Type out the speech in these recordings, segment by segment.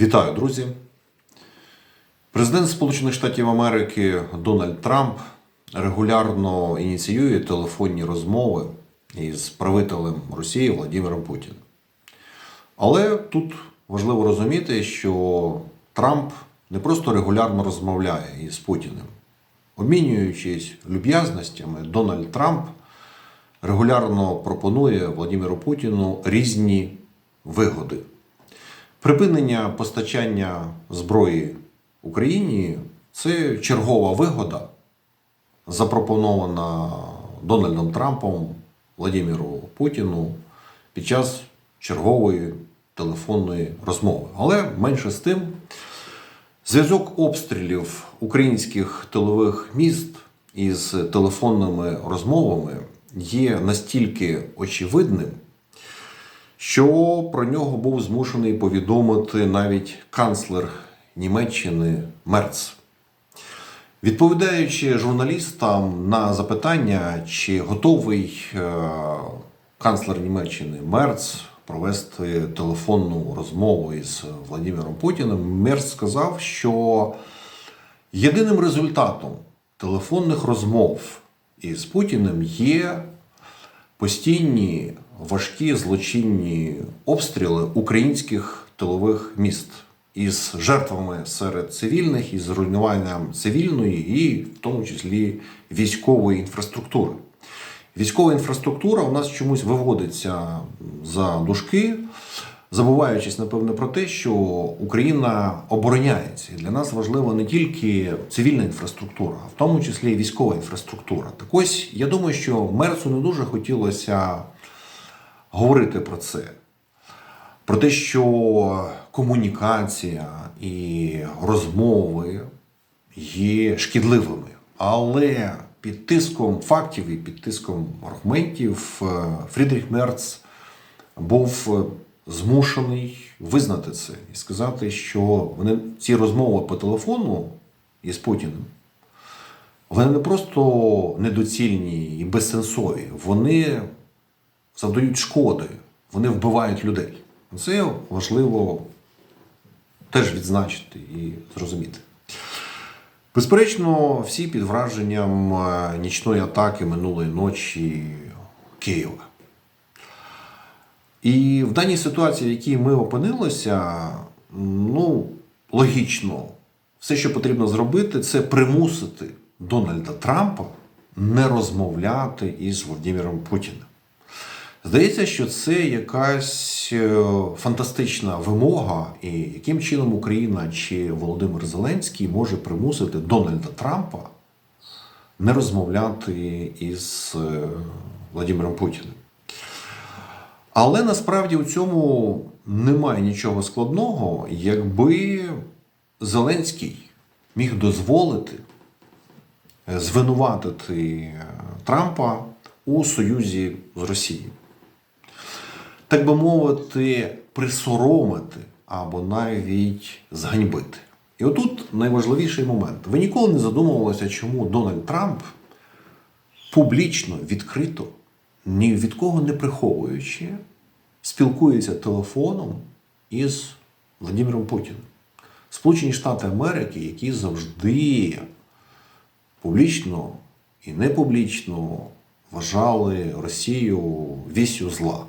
Вітаю, друзі. Президент Сполучених Штатів Америки Дональд Трамп регулярно ініціює телефонні розмови із правителем Росії Владимиром Путіним. Але тут важливо розуміти, що Трамп не просто регулярно розмовляє із Путіним. Обмінюючись люб'язностями, Дональд Трамп регулярно пропонує Владимиру Путіну різні вигоди. Припинення постачання зброї Україні це чергова вигода, запропонована Дональдом Трампом Владимиру Путіну під час чергової телефонної розмови. Але менше з тим, зв'язок обстрілів українських тилових міст із телефонними розмовами є настільки очевидним, що про нього був змушений повідомити навіть канцлер Німеччини Мерц. Відповідаючи журналістам на запитання, чи готовий е, канцлер Німеччини Мерц провести телефонну розмову із Владимиром Путіним, Мерц сказав, що єдиним результатом телефонних розмов із Путіним є постійні важкі злочинні обстріли українських тилових міст із жертвами серед цивільних, із руйнуванням цивільної і в тому числі військової інфраструктури. Військова інфраструктура у нас чомусь виводиться за дужки, забуваючись, напевне, про те, що Україна обороняється. І для нас важлива не тільки цивільна інфраструктура, а в тому числі і військова інфраструктура. Так ось я думаю, що Мерцу не дуже хотілося говорити про це. Про те, що комунікація і розмови є шкідливими. Але під тиском фактів і під тиском аргументів е, Фрідріх Мерц був е, змушений визнати це і сказати, що вони ці розмови по телефону із Путіним вони не просто недоцільні і безсенсові, вони завдають шкоди, вони вбивають людей. Це важливо теж відзначити і зрозуміти. Безперечно, всі під враженням е, нічної атаки минулої ночі Києва. І в даній ситуації, в якій ми опинилися, ну, логічно, все, що потрібно зробити, це примусити Дональда Трампа не розмовляти із Володимиром Путіним. Здається, що це якась е, фантастична вимога, і яким чином Україна чи Володимир Зеленський може примусити Дональда Трампа не розмовляти із е, Владимиром Путіним. Але насправді у цьому немає нічого складного, якби Зеленський міг дозволити е, звинуватити Трампа у союзі з Росією так би мовити, присоромити або навіть зганьбити. І отут найважливіший момент. Ви ніколи не задумувалися, чому Дональд Трамп публічно, відкрито, ні від кого не приховуючи, спілкується телефоном із Владимиром Путіним. Сполучені Штати Америки, які завжди публічно і непублічно вважали Росію вісю зла.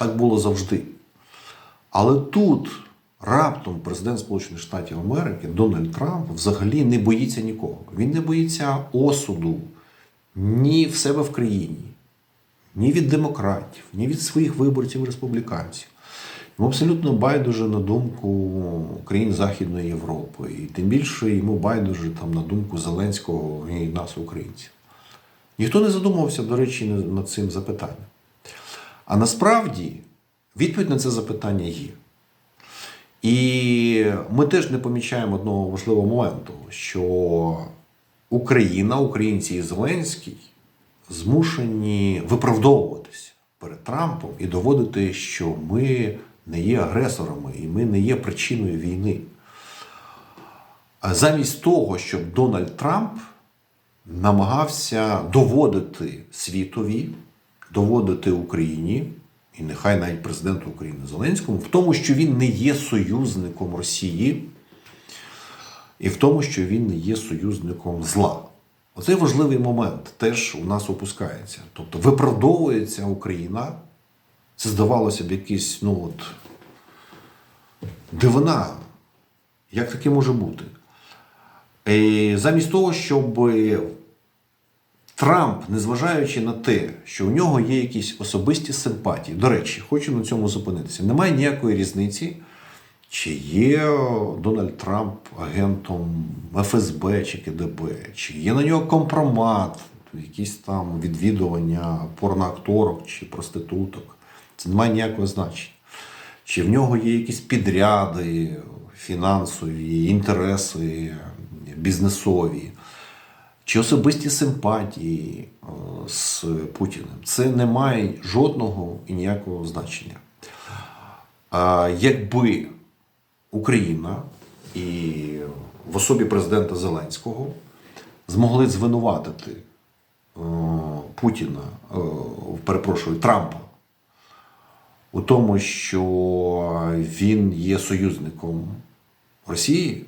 Так було завжди. Але тут раптом президент Сполучених Штатів Америки Дональд Трамп взагалі не боїться нікого. Він не боїться осуду ні в себе в країні, ні від демократів, ні від своїх виборців республіканців. Йому абсолютно байдуже на думку країн Західної Європи. І тим більше йому байдуже там на думку Зеленського і нас, українців. Ніхто не задумувався, до речі, над цим запитанням. А насправді відповідь на це запитання є. І ми теж не помічаємо одного важливого моменту, що Україна, українці і Зеленський змушені виправдовуватися перед Трампом і доводити, що ми не є агресорами і ми не є причиною війни. Замість того, щоб Дональд Трамп намагався доводити світові, доводити Україні і нехай навіть президенту України Зеленському, в тому, що він не є союзником Росії, і в тому, що він не є союзником зла. Оцей важливий момент теж у нас опускається. Тобто виправдовується Україна. Це здавалося б якийсь, ну от, дивина. Як таке може бути? І замість того, щоб Трамп, незважаючи на те, що у нього є якісь особисті симпатії, до речі, хочу на цьому зупинитися. Немає ніякої різниці, чи є Дональд Трамп агентом ФСБ чи КДБ, чи є на нього компромат, якісь там відвідування порноакторок чи проституток. Це не має ніякого значення. Чи в нього є якісь підряди фінансові, інтереси бізнесові, чи особисті симпатії е, з Путіним. Це не має жодного і ніякого значення. Якби Україна і в особі президента Зеленського змогли звинуватити е, Путіна, е, перепрошую, Трампа у тому, що він є союзником Росії,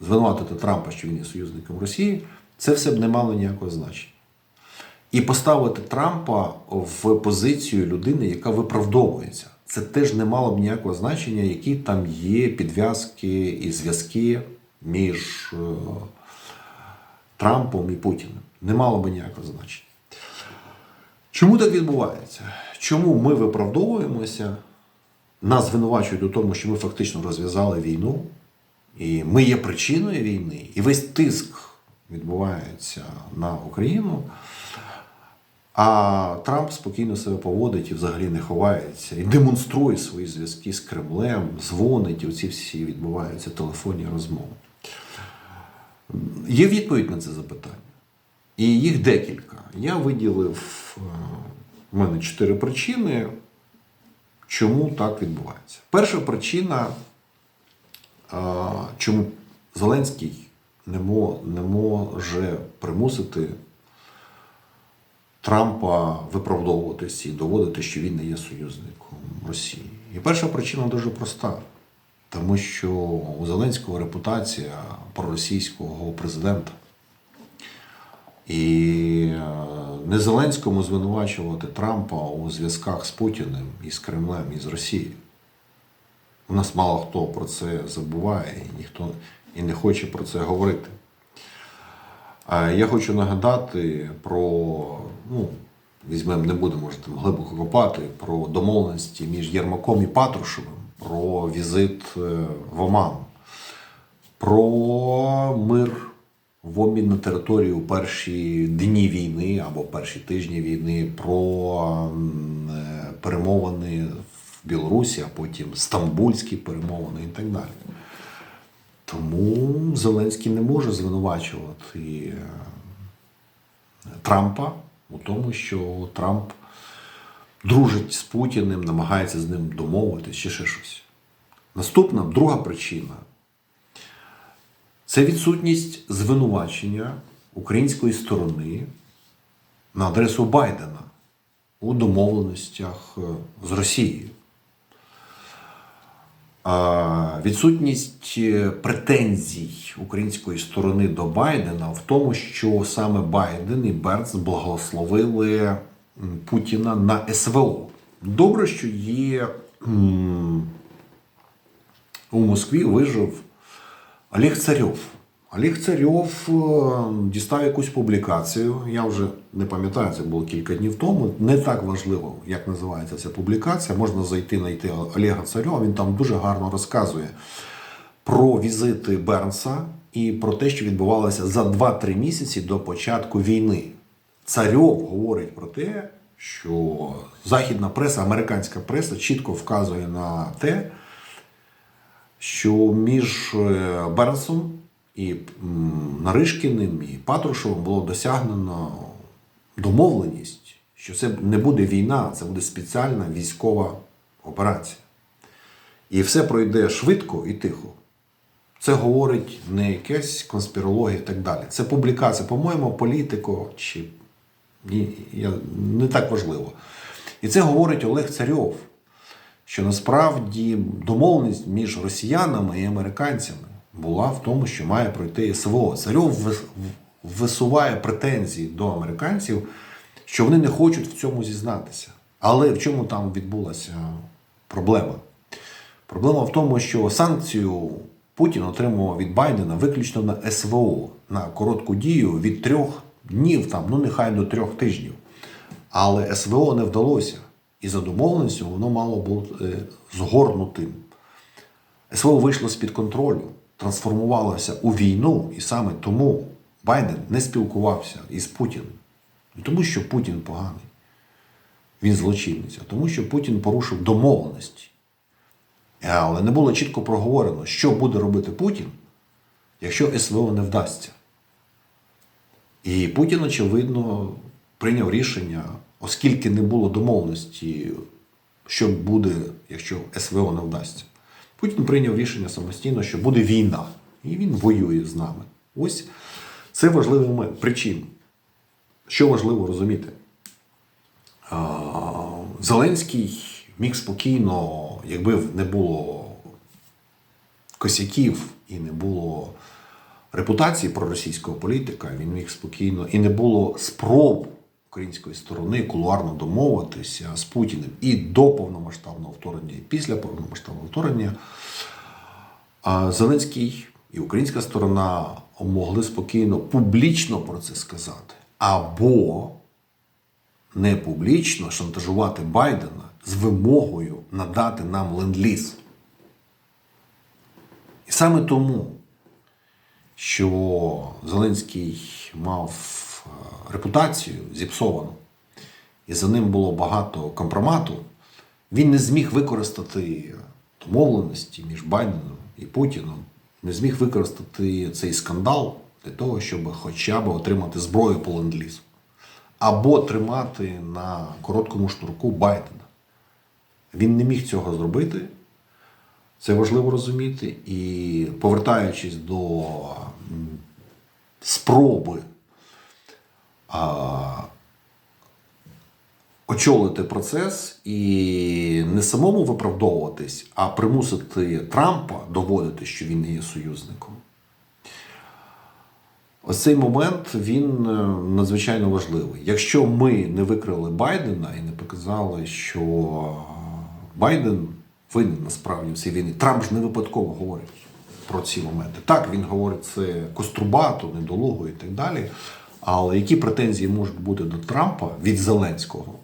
звинуватити Трампа, що він є союзником Росії, це все б не мало ніякого значення. І поставити Трампа в позицію людини, яка виправдовується. Це теж не мало б ніякого значення, які там є підв'язки і зв'язки між е, Трампом і Путіним. Не мало б ніякого значення. Чому так відбувається? Чому ми виправдовуємося? Нас звинувачують у тому, що ми фактично розв'язали війну, і ми є причиною війни, і весь тиск відбувається на Україну. А Трамп спокійно себе поводить і взагалі не ховається, і демонструє свої зв'язки з Кремлем, дзвонить, оці всі відбуваються телефонні розмови. Є відповідь на це запитання. І їх декілька. Я виділив е, в мене чотири причини, чому так відбувається. Перша причина, е, чому Зеленський не мо- не може примусити Трампа виправдовуватися і доводити, що він не є союзником Росії. І перша причина дуже проста. Тому що у Зеленського репутація проросійського президента. І е, не Зеленському звинувачувати Трампа у зв'язках з Путіним і з Кремлем і з Росією. У нас мало хто про це забуває, і ніхто і не хоче про це говорити. Я хочу нагадати про, ну, візьмемо, не будемо може, там глибоко копати, про домовленості між Єрмаком і Патрушевим, про візит е, в Оман, про мир в обмін на територію перші дні війни або перші тижні війни, про е, перемовини в Білорусі, а потім стамбульські перемовини і так далі. Тому Зеленський не може звинувачувати е, Трампа у тому, що Трамп дружить з Путіним, намагається з ним домовитися чи ще щось. Наступна друга причина це відсутність звинувачення української сторони на адресу Байдена у домовленостях е, з Росією. Відсутність е, претензій української сторони до Байдена в тому, що саме Байден і Берц благословили Путіна на СВО. Добре, що є у Москві вижив Олег Царьов. Олег Царьов е, дістав якусь публікацію. Я вже не пам'ятаю, це було кілька днів тому. Не так важливо, як називається ця публікація. Можна зайти знайти Олега Царьова. Він там дуже гарно розказує про візити Бернса і про те, що відбувалося за 2-3 місяці до початку війни. Царьов говорить про те, що західна преса, американська преса чітко вказує на те, що між е, Бернсом і Наришкіним і Патрушевим було досягнено домовленість, що це не буде війна, це буде спеціальна військова операція. І все пройде швидко і тихо. Це говорить не якась конспірологія і так далі. Це публікація, по-моєму, політико чи ні, я, не так важливо. І це говорить Олег Царьов, що насправді домовленість між росіянами і американцями була в тому, що має пройти СВО. Царьов висуває претензії до американців, що вони не хочуть в цьому зізнатися. Але в чому там відбулася проблема? Проблема в тому, що санкцію Путін отримував від Байдена виключно на СВО на коротку дію від трьох днів, там, ну нехай до трьох тижнів. Але СВО не вдалося. І за домовленістю воно мало бути е, згорнутим. СВО вийшло з-під контролю, трансформувалося у війну, і саме тому Байден не спілкувався із Путіним. Не тому, що Путін поганий, він злочинець, а тому, що Путін порушив домовленості. Але не було чітко проговорено, що буде робити Путін, якщо СВО не вдасться. І Путін, очевидно, прийняв рішення, оскільки не було домовленості, що буде, якщо СВО не вдасться. Путін прийняв рішення самостійно, що буде війна, і він воює з нами. Ось це важливий момент. Причин. Що важливо розуміти? Зеленський міг спокійно, якби не було косяків і не було репутації проросійського політика, він міг спокійно і не було спроб української сторони кулуарно домовитися з Путіним і до повномасштабного вторгнення, і після повномасштабного вторгнення. Зеленський і українська сторона могли спокійно публічно про це сказати. Або не публічно шантажувати Байдена з вимогою надати нам ленд-ліз. І саме тому, що Зеленський мав репутацію зіпсовану, і за ним було багато компромату, він не зміг використати домовленості між Байденом і Путіном, не зміг використати цей скандал для того, щоб хоча б отримати зброю по ленд-лізу. Або тримати на короткому шнурку Байдена. Він не міг цього зробити. Це важливо розуміти. І повертаючись до спроби очолити процес і не самому виправдовуватись, а примусити Трампа доводити, що він не є союзником. Ось цей момент він е, надзвичайно важливий. Якщо ми не викрили Байдена і не показали, що Байден винен насправді в цій війні, Трамп ж не випадково говорить про ці моменти. Так, він говорить це кострубато, недолуго і так далі. Але які претензії можуть бути до Трампа від Зеленського?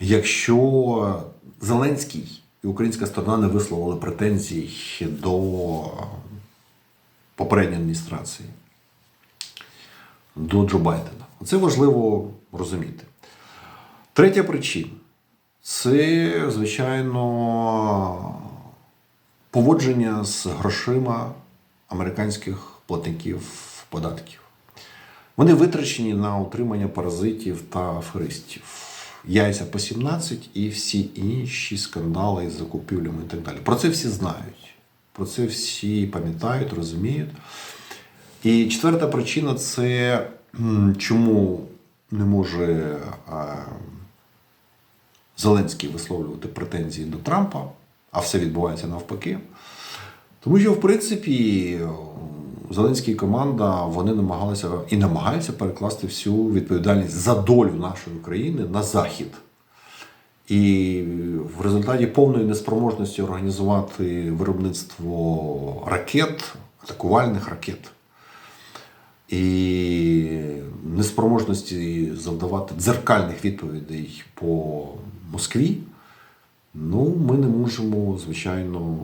Якщо Зеленський і українська сторона не висловили претензій до попередньої адміністрації до Джо Байдена. Це важливо розуміти. Третя причина це, звичайно, поводження з грошима американських платників податків. Вони витрачені на утримання паразитів та аферистів. Яйця по 17 і всі інші скандали із закупівлями і так далі. Про це всі знають. Про це всі пам'ятають, розуміють. І четверта причина це чому не може Зеленський висловлювати претензії до Трампа, а все відбувається навпаки. Тому що, в принципі, Зеленський команда вони намагалися і намагаються перекласти всю відповідальність за долю нашої країни на Захід. І в результаті повної неспроможності організувати виробництво ракет, атакувальних ракет, і неспроможності завдавати дзеркальних відповідей по Москві, ну, ми не можемо, звичайно,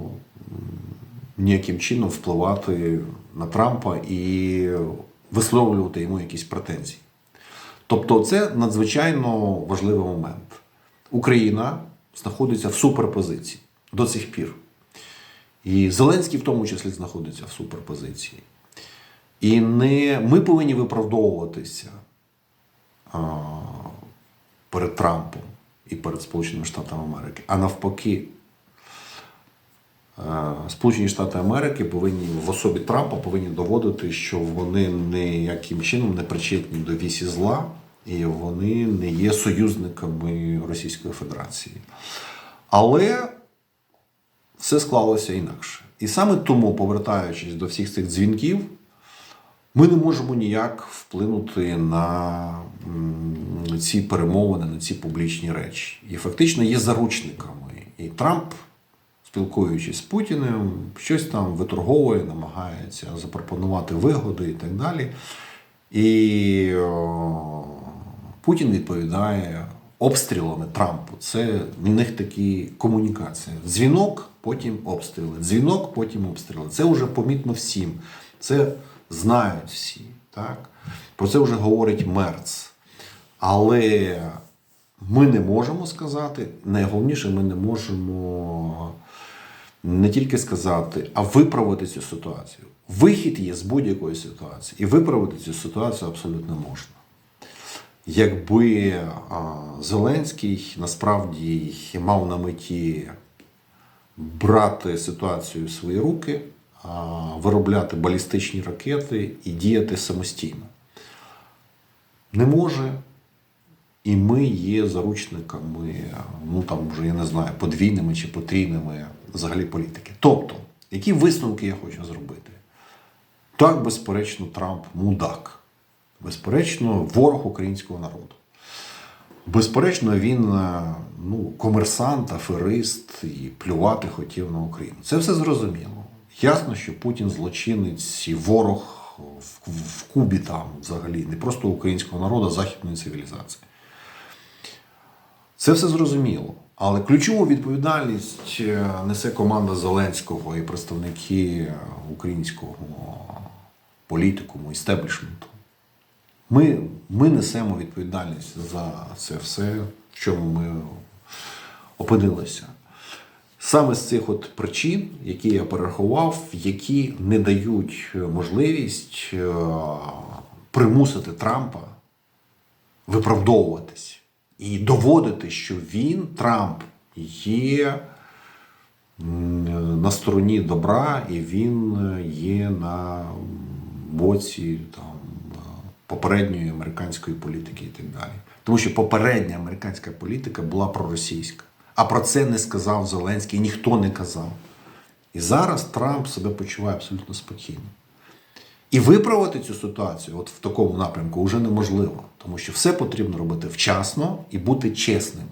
ніяким чином впливати на Трампа і висловлювати йому якісь претензії. Тобто, це надзвичайно важливий момент. Україна знаходиться в суперпозиції до цих пір. І Зеленський в тому числі знаходиться в суперпозиції. І не ми повинні виправдовуватися а, перед Трампом і перед Сполученими Штатами Америки, а навпаки, Сполучені Штати Америки повинні в особі Трампа повинні доводити, що вони ніяким чином не причетні до вісі зла, і вони не є союзниками Російської Федерації. Але все склалося інакше. І саме тому, повертаючись до всіх цих дзвінків, ми не можемо ніяк вплинути на ці перемовини, на ці публічні речі. І фактично є заручниками. І Трамп, спілкуючись з Путіним, щось там виторговує, намагається запропонувати вигоди і так далі. І Путін відповідає обстрілами Трампу. Це в них такі комунікації. Дзвінок, потім обстріли. Дзвінок, потім обстріли. Це вже помітно всім. Це знають всі. Так? Про це вже говорить Мерц. Але ми не можемо сказати, найголовніше, ми не можемо не тільки сказати, а виправити цю ситуацію. Вихід є з будь-якої ситуації. І виправити цю ситуацію абсолютно можна. Якби Зеленський насправді мав на меті брати ситуацію в свої руки, виробляти балістичні ракети і діяти самостійно. Не може, і ми є заручниками, ну там вже я не знаю, подвійними чи потрійними взагалі політики. Тобто, які висновки я хочу зробити? Так, безперечно, Трамп мудак. Безперечно, ворог українського народу. Безперечно, він е, ну, комерсант, аферист і плювати хотів на Україну. Це все зрозуміло. Ясно, що Путін злочинець і ворог в, в Кубі там взагалі, не просто українського народу, а західної цивілізації. Це все зрозуміло. Але ключову відповідальність е, несе команда Зеленського і представники е, українського політикуму, істеблішменту. Ми, ми несемо відповідальність за це все, в чому ми опинилися. Саме з цих от причин, які я перерахував, які не дають можливість е, примусити Трампа виправдовуватись і доводити, що він, Трамп, є на стороні добра і він є на боці там, попередньої американської політики і так далі. Тому що попередня американська політика була проросійська. А про це не сказав Зеленський, ніхто не казав. І зараз Трамп себе почуває абсолютно спокійно. І виправити цю ситуацію от в такому напрямку вже неможливо, тому що все потрібно робити вчасно і бути чесним.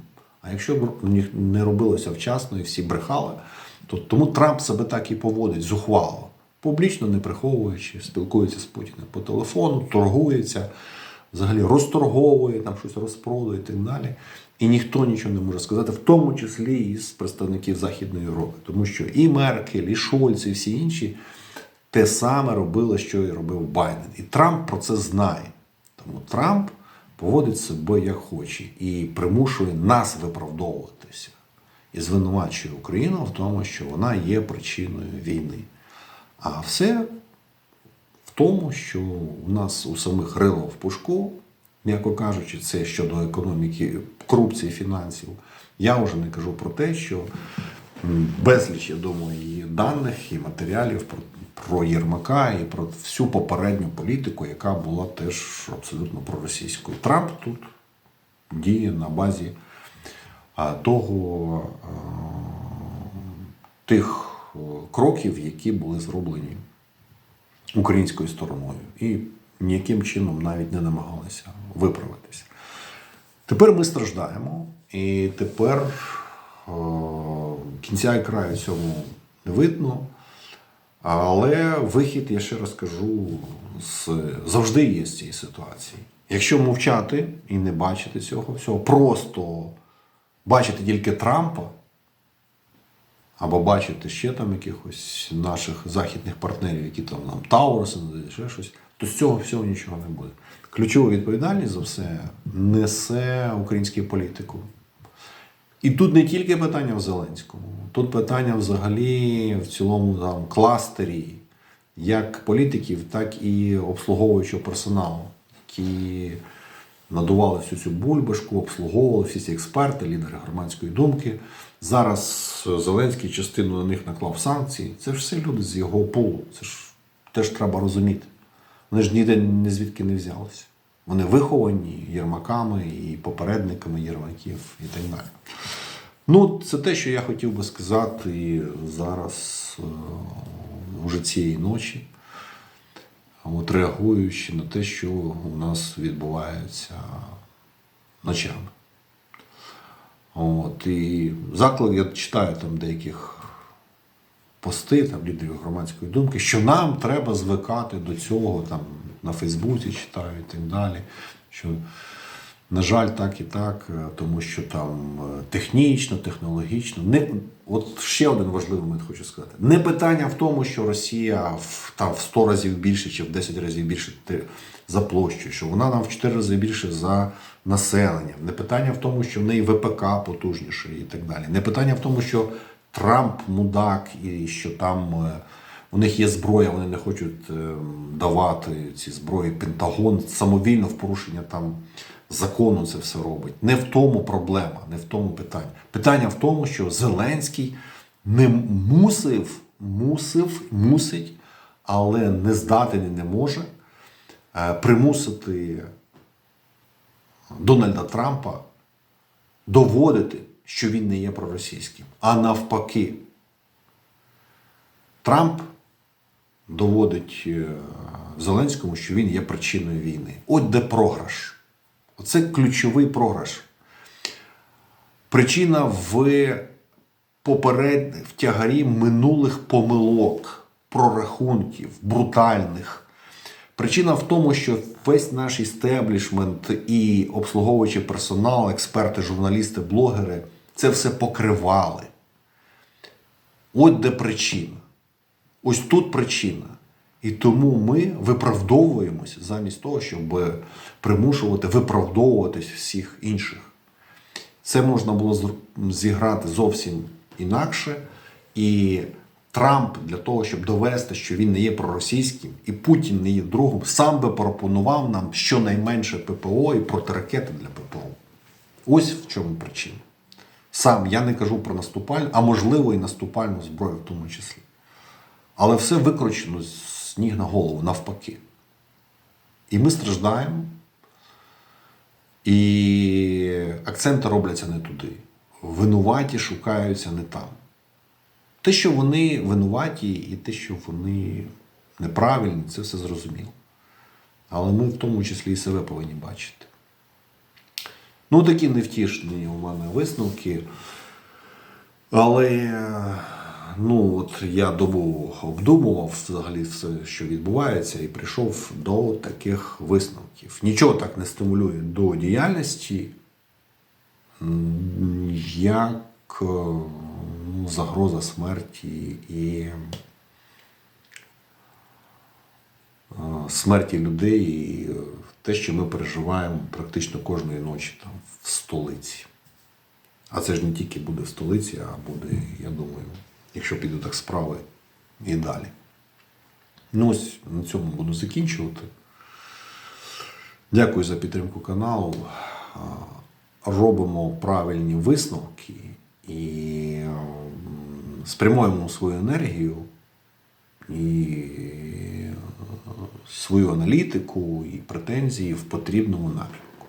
А якщо б не робилося вчасно і всі брехали, то тому Трамп себе так і поводить зухвало, публічно не приховуючи, спілкується з Путіним по телефону, торгується, взагалі розторговує, там щось розпродує і так далі. І ніхто нічого не може сказати, в тому числі і з представників Західної Європи, тому що і Меркель, і Шольц, і всі інші те саме робили, що і робив Байден. І Трамп про це знає. Тому Трамп поводить себе як хоче і примушує нас виправдовуватися і звинувачує Україну в тому, що вона є причиною війни. А все в тому, що у нас у самих рило в пушку, м'яко кажучи, це щодо економіки, корупції, фінансів. Я вже не кажу про те, що безліч, я думаю, і даних, і матеріалів про, про Єрмака і про всю попередню політику, яка була теж абсолютно проросійською. Трамп тут діє на базі того тих кроків, які були зроблені українською стороною, і ніяким чином навіть не намагалися виправитися. Тепер ми страждаємо, і тепер кінця і краю цьому не видно. Але вихід, я ще раз кажу, з, завжди є з цієї ситуації. Якщо мовчати і не бачити цього всього, просто бачити тільки Трампа, або бачити ще там якихось наших західних партнерів, які там нам Тауруси ще щось, то з цього всього нічого не буде. Ключову відповідальність за все несе український політику. І тут не тільки питання в Зеленському, тут питання взагалі в цілому там, кластері як політиків, так і обслуговуючого персоналу, які надували всю цю бульбашку, обслуговували всі ці експерти, лідери громадської думки. Зараз Зеленський частину на них наклав санкції. Це ж все люди з його полу. Це ж теж треба розуміти. Вони ж ніде ні звідки не взялися. Вони виховані єрмаками і попередниками єрмаків і так далі. Ну, це те, що я хотів би сказати зараз, е, уже цієї ночі, от реагуючи на те, що у нас відбувається ночами. От, і заклик, я читаю там деяких пости там, лідерів громадської думки, що нам треба звикати до цього, там, на Фейсбуці читаю і так далі. Що, на жаль, так і так, е, тому що там е, технічно, технологічно. Не, от ще один важливий момент хочу сказати. Не питання в тому, що Росія в, там, в 100 разів більше чи в 10 разів більше за площею, що вона нам в 4 рази більше за населенням. Не питання в тому, що в неї ВПК потужніше і так далі. Не питання в тому, що Трамп мудак і що там. У них є зброя, вони не хочуть е, давати ці зброї. Пентагон самовільно в порушення там закону це все робить. Не в тому проблема, не в тому питання. Питання в тому, що Зеленський не мусив, мусив, мусить, але не здатен і не може е, примусити Дональда Трампа доводити, що він не є проросійським, а навпаки. Трамп доводить е, Зеленському, що він є причиною війни. От де програш. Оце ключовий програш. Причина в поперед в тягарі минулих помилок, прорахунків, брутальних. Причина в тому, що весь наш істеблішмент і обслуговуючий персонал, експерти, журналісти, блогери це все покривали. От де причина. Ось тут причина. І тому ми виправдовуємося замість того, щоб примушувати виправдовуватись всіх інших. Це можна було зіграти зовсім інакше. І Трамп для того, щоб довести, що він не є проросійським, і Путін не є другом, сам би пропонував нам щонайменше ППО і протиракети для ППО. Ось в чому причина. Сам я не кажу про наступальну, а можливо і наступальну зброю в тому числі. Але все викручено з ніг на голову, навпаки. І ми страждаємо, і акценти робляться не туди. Винуваті шукаються не там. Те, що вони винуваті, і те, що вони неправильні, це все зрозуміло. Але ми в тому числі і себе повинні бачити. Ну, такі невтішні у мене висновки. Але ну, от я добу обдумував взагалі все, що відбувається, і прийшов до таких висновків. Нічого так не стимулює до діяльності, як е, ну, загроза смерті і е, смерті людей, і те, що ми переживаємо практично кожної ночі там, в столиці. А це ж не тільки буде в столиці, а буде, я думаю, якщо підуть так справи, і далі. Ну ось на цьому буду закінчувати. Дякую за підтримку каналу. Робимо правильні висновки і спрямуємо свою енергію і е, свою аналітику і претензії в потрібному напрямку.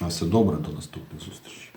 На все добре, до наступних зустрічей.